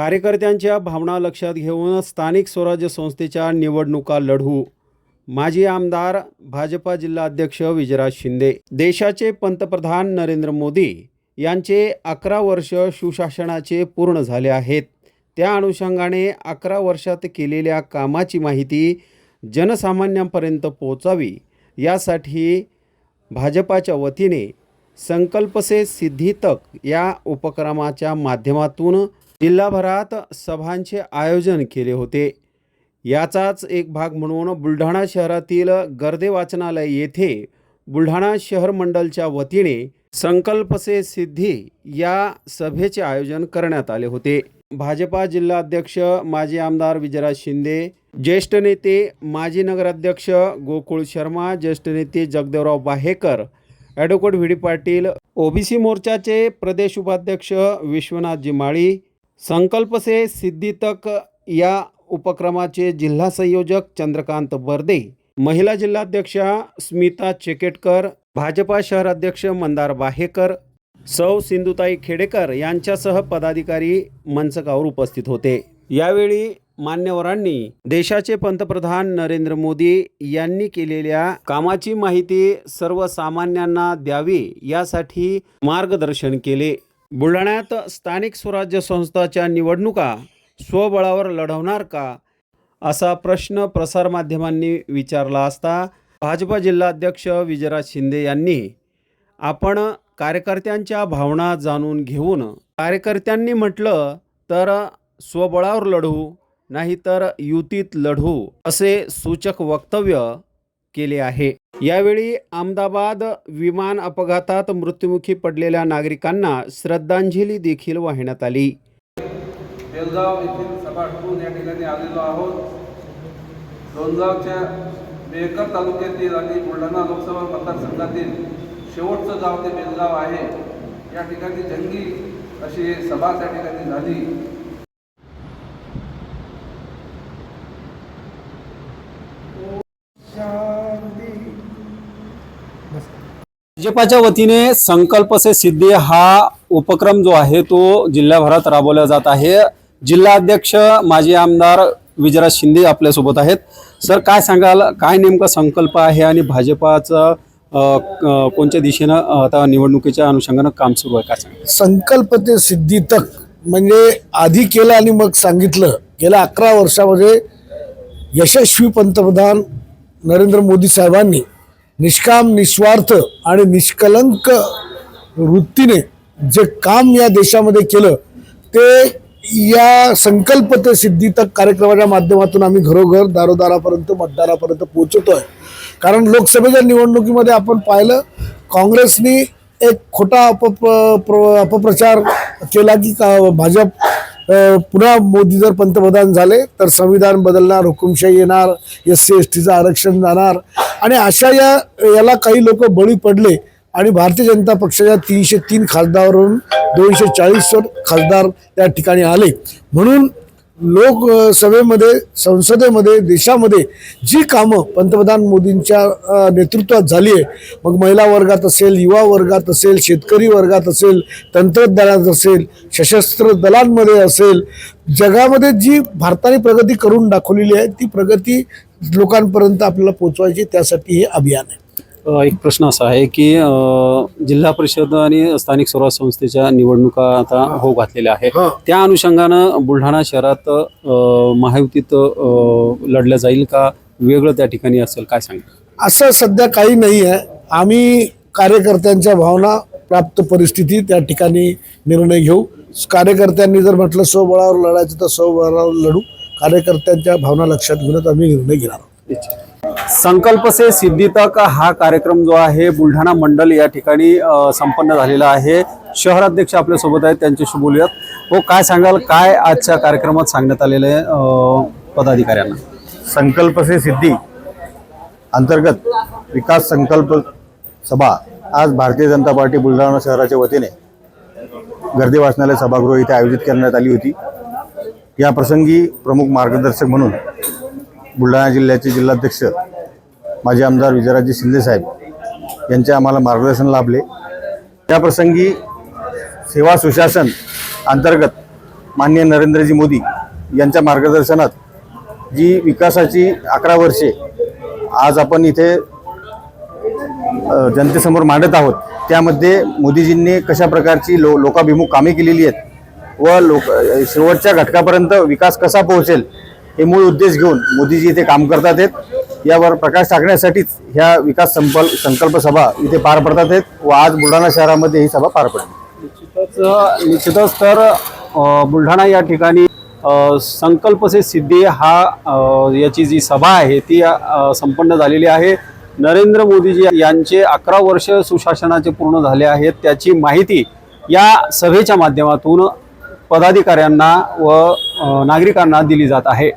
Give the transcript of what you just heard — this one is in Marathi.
कार्यकर्त्यांच्या भावना लक्षात घेऊन स्थानिक स्वराज्य संस्थेच्या निवडणुका लढवू माजी आमदार भाजपा जिल्हाध्यक्ष विजयराज शिंदे. देशाचे पंतप्रधान नरेंद्र मोदी यांचे अकरा वर्ष सुशासनाचे पूर्ण झाले आहेत. त्या अनुषंगाने अकरा वर्षात केलेल्या कामाची माहिती जनसामान्यांपर्यंत पोहोचावी यासाठी भाजपाच्या वतीने संकल्प से सिद्धी तक या उपक्रमाच्या माध्यमातून जिल्हाभरात सभांचे आयोजन केले होते. याचाच एक भाग म्हणून बुलढाणा शहरातील गर्दे वाचनालय येथे बुलढाणा शहर मंडलच्या वतीने संकल्प से सिद्धी या सभेचे आयोजन करण्यात आले होते. भाजपा जिल्हाध्यक्ष माजी आमदार विजयराज शिंदे ज्येष्ठ नेते माजी नगराध्यक्ष गोकुळ शर्मा ज्येष्ठ नेते Jagdevrao Bahekar advocate V D Patil OBC मोर्चाचे प्रदेश उपाध्यक्ष विश्वनाथजी माळी संकल्प से सिद्धी तक या उपक्रमाचे जिल्हा संयोजक चंद्रकांत बर्दे महिला जिल्हाध्यक्षा स्मिता चेकेटकर भाजपा शहराध्यक्ष मंदार बाहेकर सौ सिंधुताई खेडेकर यांच्यासह पदाधिकारी मंचकावर उपस्थित होते. यावेळी मान्यवरांनी देशाचे पंतप्रधान नरेंद्र मोदी यांनी केलेल्या कामाची माहिती सर्वसामान्यांना द्यावी यासाठी मार्गदर्शन केले. बुलढाण्यात स्थानिक स्वराज्य संस्थाच्या निवडणुका स्वबळावर लढवणार का असा प्रश्न प्रसारमाध्यमांनी विचारला असता भाजपा जिल्हाध्यक्ष विजयराज शिंदे यांनी आपण कार्यकर्त्यांच्या भावना जाणून घेऊन कार्यकर्त्यांनी म्हटलं तर स्वबळावर लढू नाहीतर युतीत लढू असे सूचक वक्तव्य केले आहे. यावेळी अहमदाबाद विमान अपघातात मृत्युमुखी पडलेल्या नागरिकांना श्रद्धांजली देखील वाहण्यात आली. बेलगाव येथील सभा आटपून या ठिकाणी आलेलो आहोत. दोनगावच्या मेहकर तालुक्यातील आणि बुलढाणा लोकसभा मतदारसंघातील शेवटचं गाव ते बेलगाव आहे. या ठिकाणी जंगी अशी सभा त्या ठिकाणी झाली. भाजपाच्या वतीने संकल्प से सिद्धी हा उपक्रम जो आहे तो जिल्ह्याभरात राबवला जात आहे. जिल्हाध्यक्ष माजी आमदार विजयराज शिंदे आपल्यासोबत आहेत. सर काय सांगाल? काय नेमका संकल्प आहे आणि भाजपाचं कोणत्या दिशेनं आता निवडणुकीच्या अनुषंगानं काम सुरू आहे? काय सांगा संकल्प ते सिद्धी तक म्हणजे आधी केलं आणि मग सांगितलं. गेल्या अकरा वर्षामध्ये यशस्वी पंतप्रधान नरेंद्र मोदी साहेबांनी निष्काम निस्वार्थ आणि निष्कलंक वृत्तीने जे काम या देशामध्ये केलं ते या संकल्प ते सिद्धी तक कार्यक्रमाच्या माध्यमातून आम्ही घरोघर दारोदारापर्यंत मतदारापर्यंत पोहोचवतोय कारण लोकसभेच्या निवडणुकीमध्ये आपण पाहिलं काँग्रेसनी एक खोटा अपप प्र- अपप्रचार केला की का भाजप पुन्हा मोदी जर पंतप्रधान झाले तर संविधान बदलणार हुकुमशाही येणार एस सी एस टीचं आरक्षण जाणार आणि अशा या याला काही लोक बळी पडले आणि भारतीय जनता पक्षाच्या तीनशे तीन खासदारावरून दोनशे चाळीसवर खासदार त्या ठिकाणी आले. म्हणून लोकसभेमध्ये संसदेमध्ये देशामध्ये जी कामं पंतप्रधान मोदींच्या नेतृत्वात झाली आहे मग महिला वर्गात असेल युवा वर्गात असेल शेतकरी वर्गात असेल तंत्रज्ञानात असेल सशस्त्र दलांमध्ये असेल जगामध्ये जी भारताने प्रगती करून दाखवलेली आहे ती प्रगती लोकांपर्यंत आपल्याला पोचवायची त्यासाठी हे अभियान आहे. एक प्रश्न असा आहे की जिल्हा परिषद आणि स्थानिक स्वराज्य संस्थेच्या निवडणुका आता हो घातलेल्या आहे. त्या अनुषंगानं बुलढाणा शहरात महायुतीत लढलं जाईल का? वेगळं त्या ठिकाणी असेल काय सांगा असं सध्या काही नाही आहे. आम्ही कार्यकर्त्यांच्या भावना प्राप्त परिस्थिती त्या ठिकाणी निर्णय घेऊ. कार्यकर्त्यांनी जर म्हटलं स्वबळावर लढायचं तर स्वबळावर लढू. कार्यकर्त्यांच्या भावना लक्षात घेऊनच आम्ही निर्णय घेणार आहोत. संकल्प से सिद्धी तक हा कार्यक्रम जो आहे बुलढाणा मंडल या ठिकाणी संपन्न झालेला आहे. शहराध्यक्ष आपल्यासोबत आहेत त्यांच्याशी बोलूयात. हो काय सांगाल? काय आजच्या कार्यक्रमात सांगण्यात आलेलं आहे पदाधिकाऱ्यांना? संकल्प से सिद्धी अंतर्गत विकास संकल्प सभा आज भारतीय जनता पार्टी बुलढाणा शहराच्या वतीने गर्दी वाचनालय सभागृह इथे आयोजित करण्यात आली होती. या प्रसंगी प्रमुख मार्गदर्शक म्हणून बुलढाणा जिल्ह्याचे जिल्हाध्यक्ष माजी आमदार विजयराजे शिंदेसाहेब यांचे आम्हाला मार्गदर्शन लाभले. त्या प्रसंगी सेवा सुशासन अंतर्गत माननीय नरेंद्रजी मोदी यांच्या मार्गदर्शनात जी विकासाची अकरा वर्षे आज आपण इथे जनतेसमोर मांडत आहोत त्यामध्ये मोदीजींनी कशा प्रकारची लो लोकाभिमुख कामे केलेली आहेत व लोक शेवटच्या घटकापर्यंत विकास कसा पोहोचेल हे मूळ उद्देश घेऊन मोदीजी इथे काम करतात आहेत. यावर प्रकाश टाकण्यासाठीच ह्या विकास संपल संकल्प सभा इथे पार पडतात आहेत व आज बुलढाणा शहरामध्ये ही सभा पार पडली. निश्चितच निश्चितच तर बुलढाणा या ठिकाणी संकल्प से सिद्धी हा याची जी सभा आहे ती संपन्न झालेली आहे. नरेंद्र मोदीजी यांचे अकरा वर्ष सुशासनाचे पूर्ण झाले आहेत. त्याची माहिती या सभेच्या माध्यमातून पदाधिकाऱ्यांना व नागरिकांना दिली जात आहे.